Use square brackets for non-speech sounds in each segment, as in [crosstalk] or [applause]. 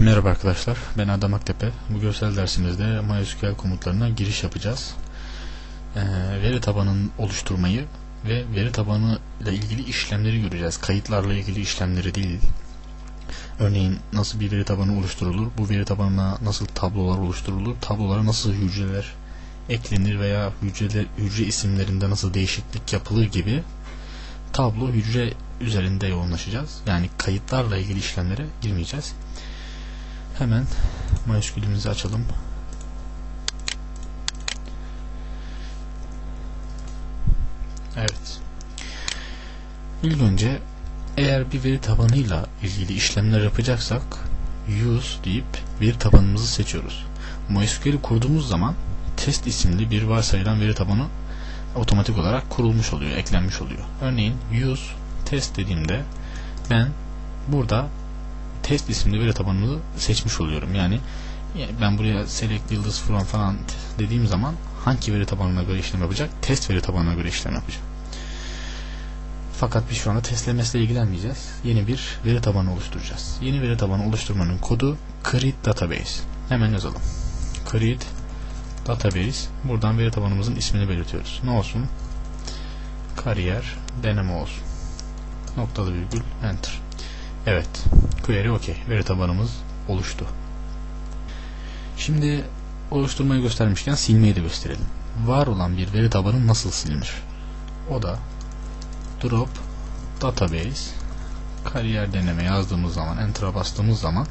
Merhaba arkadaşlar, ben Adam Aktepe. Bu görsel dersimizde MySQL komutlarına giriş yapacağız. Ee, veri tabanını oluşturmayı ve veri tabanı ile ilgili işlemleri göreceğiz. Kayıtlarla ilgili işlemleri değil. Örneğin nasıl bir veri tabanı oluşturulur, bu veri tabanına nasıl tablolar oluşturulur, tablolara nasıl hücreler eklenir veya hücreler, hücre isimlerinde nasıl değişiklik yapılır gibi tablo hücre üzerinde yoğunlaşacağız. Yani kayıtlarla ilgili işlemlere girmeyeceğiz. Hemen MySQL'imizi açalım. Evet. İlk önce eğer bir veri tabanıyla ilgili işlemler yapacaksak use deyip veri tabanımızı seçiyoruz. MySQL'i kurduğumuz zaman test isimli bir varsayılan veri tabanı otomatik olarak kurulmuş oluyor, eklenmiş oluyor. Örneğin use test dediğimde ben burada test isimli veri tabanımızı seçmiş oluyorum. Yani ben buraya select yıldız from falan dediğim zaman hangi veri tabanına göre işlem yapacak? Test veri tabanına göre işlem yapacak. Fakat biz şu anda testlemesiyle ilgilenmeyeceğiz. Yeni bir veri tabanı oluşturacağız. Yeni veri tabanı oluşturmanın kodu create database. Hemen yazalım. Create database. Buradan veri tabanımızın ismini belirtiyoruz. Ne olsun? Kariyer deneme olsun. Noktalı virgül enter. Evet. Query OK. Veri tabanımız oluştu. Şimdi oluşturmayı göstermişken silmeyi de gösterelim. Var olan bir veri tabanı nasıl silinir? O da drop database kariyer deneme yazdığımız zaman enter'a bastığımız zaman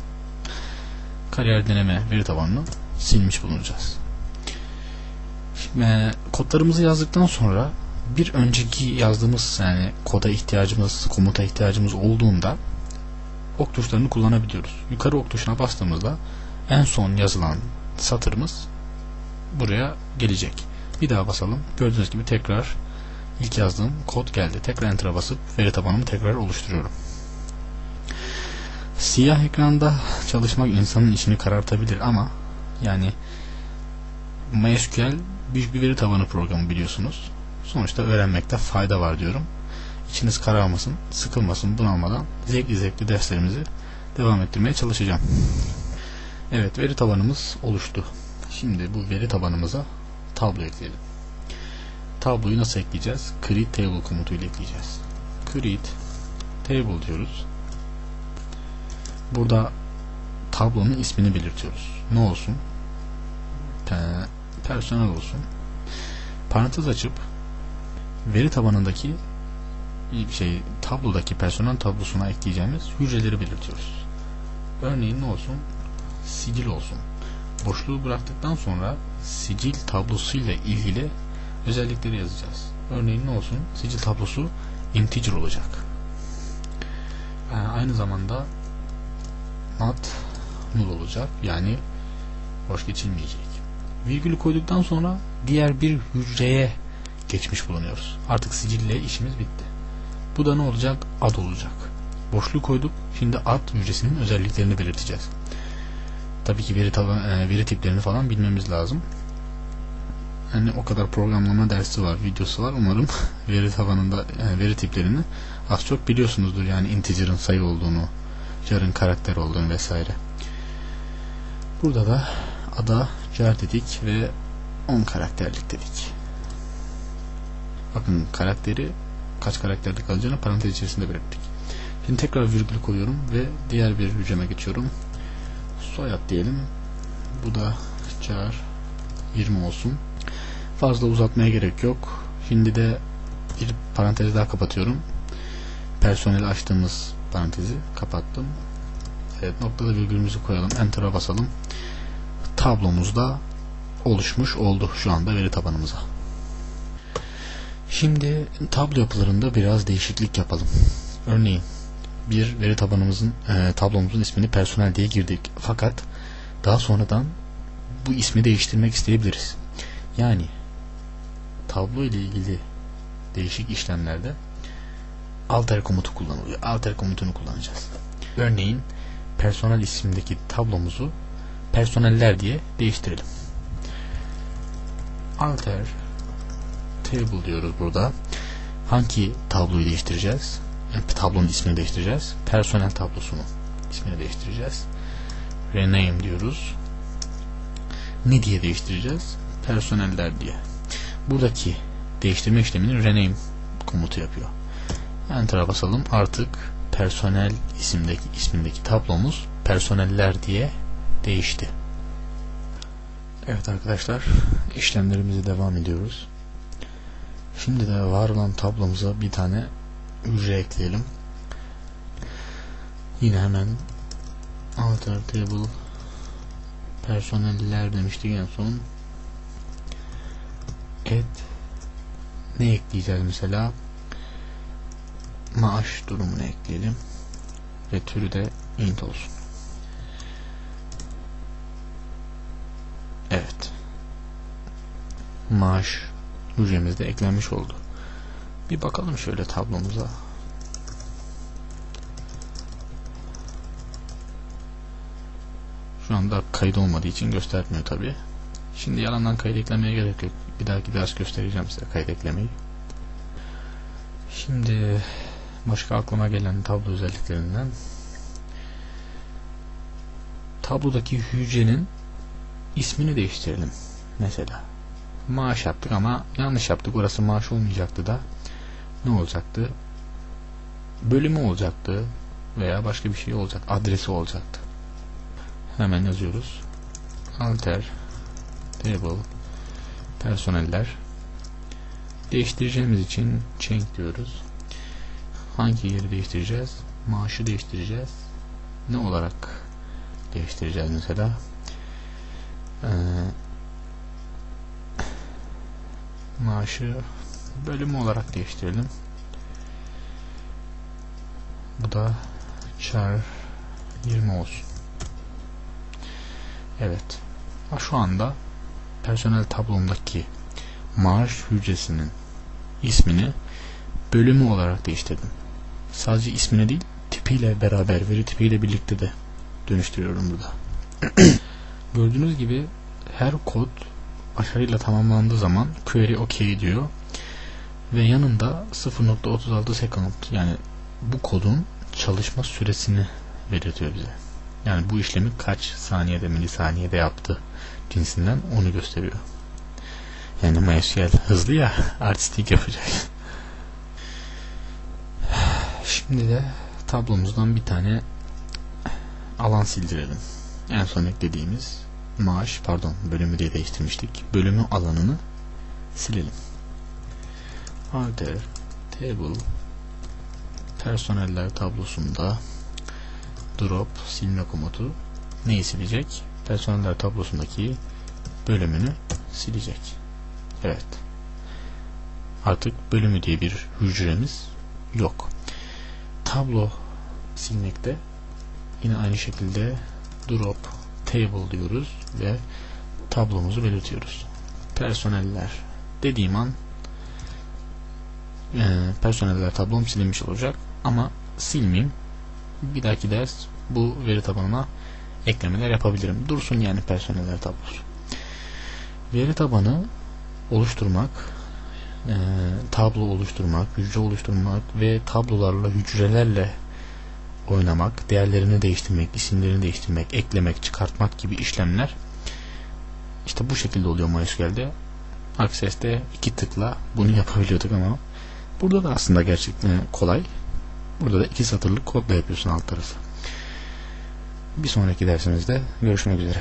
kariyer deneme veri tabanını silmiş bulunacağız. Şimdi, kodlarımızı yazdıktan sonra bir önceki yazdığımız yani koda ihtiyacımız, komuta ihtiyacımız olduğunda ok tuşlarını kullanabiliyoruz. Yukarı ok tuşuna bastığımızda en son yazılan satırımız buraya gelecek. Bir daha basalım. Gördüğünüz gibi tekrar ilk yazdığım kod geldi. Tekrar enter'a basıp veri tabanımı tekrar oluşturuyorum. Siyah ekranda çalışmak insanın işini karartabilir ama yani MySQL büyük bir veri tabanı programı biliyorsunuz. Sonuçta öğrenmekte fayda var diyorum. İçiniz kararmasın, sıkılmasın, bunalmadan zevkli zevkli derslerimizi devam ettirmeye çalışacağım. Evet, veri tabanımız oluştu. Şimdi bu veri tabanımıza tablo ekleyelim. Tabloyu nasıl ekleyeceğiz? Create table komutuyla ekleyeceğiz. Create table diyoruz. Burada tablonun ismini belirtiyoruz. Ne olsun? Personel olsun. Parantez açıp veri tabanındaki şey tablodaki personel tablosuna ekleyeceğimiz hücreleri belirtiyoruz. Örneğin ne olsun? Sicil olsun. Boşluğu bıraktıktan sonra sicil tablosuyla ilgili özellikleri yazacağız. Örneğin ne olsun? Sicil tablosu integer olacak. Yani aynı zamanda not null olacak. Yani boş geçilmeyecek. Virgülü koyduktan sonra diğer bir hücreye geçmiş bulunuyoruz. Artık sicille işimiz bitti. Bu da ne olacak? Ad olacak. Boşluk koyduk. Şimdi ad hücresinin özelliklerini belirteceğiz. Tabii ki veri, e, veri tiplerini falan bilmemiz lazım. Yani o kadar programlama dersi var, videosu var. Umarım [laughs] veri tabanında yani veri tiplerini az çok biliyorsunuzdur. Yani integer'ın sayı olduğunu, char'ın karakter olduğunu vesaire. Burada da ada char dedik ve 10 karakterlik dedik. Bakın karakteri kaç karakterlik alacağını parantez içerisinde belirttik. Şimdi tekrar virgül koyuyorum ve diğer bir hücreme geçiyorum. Soyad diyelim. Bu da char 20 olsun. Fazla uzatmaya gerek yok. Şimdi de bir parantez daha kapatıyorum. Personel açtığımız parantezi kapattım. Evet noktada virgülümüzü koyalım. Enter'a basalım. Tablomuz da oluşmuş oldu şu anda veri tabanımıza. Şimdi tablo yapılarında biraz değişiklik yapalım. Örneğin bir veri tabanımızın e, tablomuzun ismini personel diye girdik. Fakat daha sonradan bu ismi değiştirmek isteyebiliriz. Yani tablo ile ilgili değişik işlemlerde alter komutu kullanılıyor. Alter komutunu kullanacağız. Örneğin personel isimdeki tablomuzu personeller diye değiştirelim. Alter table diyoruz burada. Hangi tabloyu değiştireceğiz? Yani tablonun ismini değiştireceğiz. Personel tablosunu ismini değiştireceğiz. rename diyoruz. Ne diye değiştireceğiz? Personeller diye. Buradaki değiştirme işlemini rename komutu yapıyor. Enter'a basalım. Artık personel isimdeki ismindeki tablomuz personeller diye değişti. Evet arkadaşlar işlemlerimize devam ediyoruz. Şimdi de var olan tablomuza bir tane hücre ekleyelim. Yine hemen alter table personeller demiştik en son. Et ne ekleyeceğiz mesela? Maaş durumunu ekleyelim. Ve türü de int olsun. Evet. Maaş hücremizde eklenmiş oldu. Bir bakalım şöyle tablomuza. Şu anda kayıt olmadığı için göstermiyor tabi. Şimdi yalandan kayıt eklemeye gerek yok. Bir dahaki ders göstereceğim size kayıt eklemeyi. Şimdi başka aklıma gelen tablo özelliklerinden tablodaki hücrenin ismini değiştirelim. Mesela maaş yaptık ama yanlış yaptık. Orası maaş olmayacaktı da ne olacaktı? Bölümü olacaktı veya başka bir şey olacak. Adresi olacaktı. Hemen yazıyoruz. Alter table personeller değiştireceğimiz için change diyoruz. Hangi yeri değiştireceğiz? Maaşı değiştireceğiz. Ne olarak değiştireceğiz mesela? Ee, maaşı bölümü olarak değiştirelim. Bu da char 20 olsun. Evet. Şu anda personel tablomdaki maaş hücresinin ismini bölümü olarak değiştirdim. Sadece ismini değil, tipiyle beraber, veri tipiyle birlikte de dönüştürüyorum burada. [clears throat] Gördüğünüz gibi her kod başarıyla tamamlandığı zaman query OK diyor. Ve yanında 0.36 second yani bu kodun çalışma süresini belirtiyor bize. Yani bu işlemi kaç saniyede milisaniyede yaptı cinsinden onu gösteriyor. Yani MySQL hızlı ya artistik yapacak. Şimdi de tablomuzdan bir tane alan sildirelim. En son eklediğimiz maaş pardon bölümü diye değiştirmiştik. Bölümü alanını silelim. Alter table personeller tablosunda drop silme komutu neyi silecek? Personeller tablosundaki bölümünü silecek. Evet. Artık bölümü diye bir hücremiz yok. Tablo silmekte yine aynı şekilde drop table diyoruz ve tablomuzu belirtiyoruz. Personeller dediğim an e, personeller tablom silinmiş olacak ama silmeyeyim. Bir dahaki ders bu veri tabanına eklemeler yapabilirim. Dursun yani personeller tablosu. Veri tabanı oluşturmak, e, tablo oluşturmak, hücre oluşturmak ve tablolarla, hücrelerle oynamak, değerlerini değiştirmek, isimlerini değiştirmek, eklemek, çıkartmak gibi işlemler işte bu şekilde oluyor MySQL'de. Access'te iki tıkla bunu yapabiliyorduk ama burada da aslında gerçekten kolay. Burada da iki satırlık kodla yapıyorsun alt tarafı. Bir sonraki dersimizde görüşmek üzere.